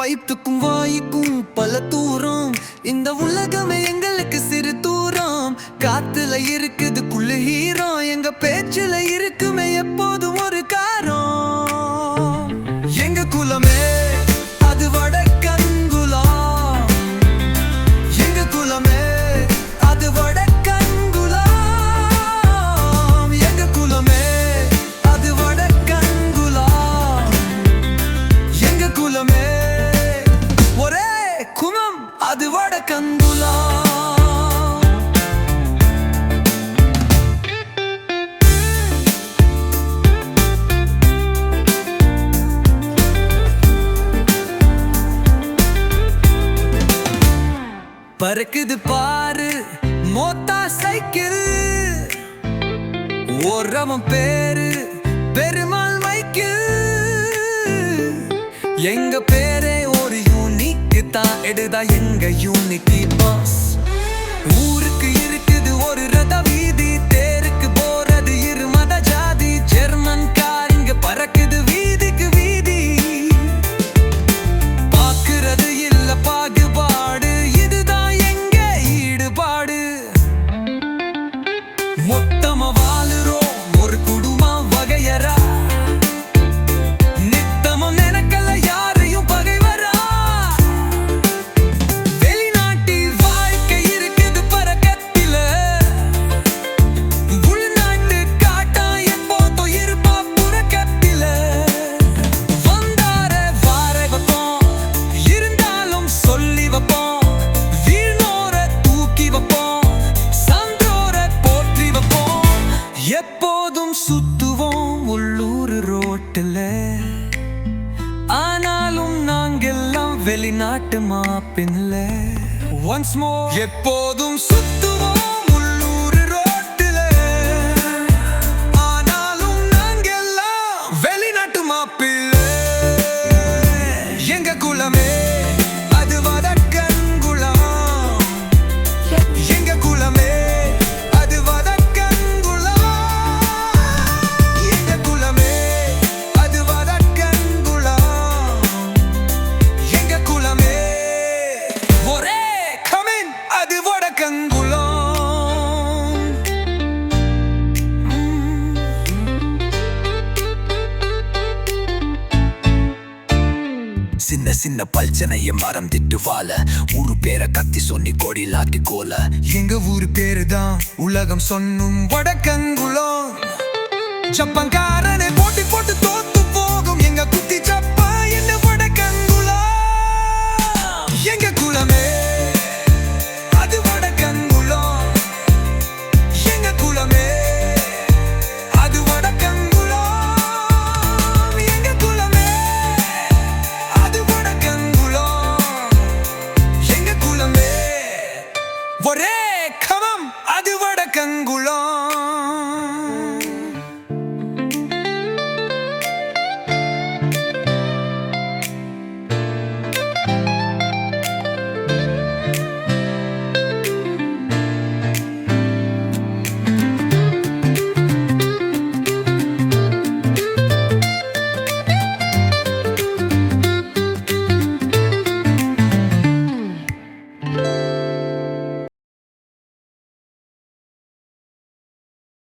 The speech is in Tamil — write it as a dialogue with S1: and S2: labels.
S1: வயிற்றுக்கும் வாய்க்கும் பல தூரம். இந்த உலகமே எங்களுக்கு சிறு தூரம். காத்துல இருக்கு பறக்குது பாரு மோத்தா சைக்கிள் ஓரவன் பேரு பெருமாள் மைக்கிள். எங்க பேரே ஒரு யூனிக்கு தான் எடுதா எங்க யூனிட்டி பாஸ் Mut வெளிநாட்டு மாப்பின்ல ஒன்ஸ் மோர் எப்போதும் சுத்துவோம். சின்ன சின்ன பல்ச்சனைய மரம் திட்டுவால ஊரு பேரை கத்தி சொன்னி கொடி லாட்டி கோல. எங்க ஊரு பேரு தான் உலகம் சொன்னும் வடக்கங்குளம். ஜப்பான்காரனை போட்டி போட்டு தோத்து போகும். எங்க குத்தி ஜப்ப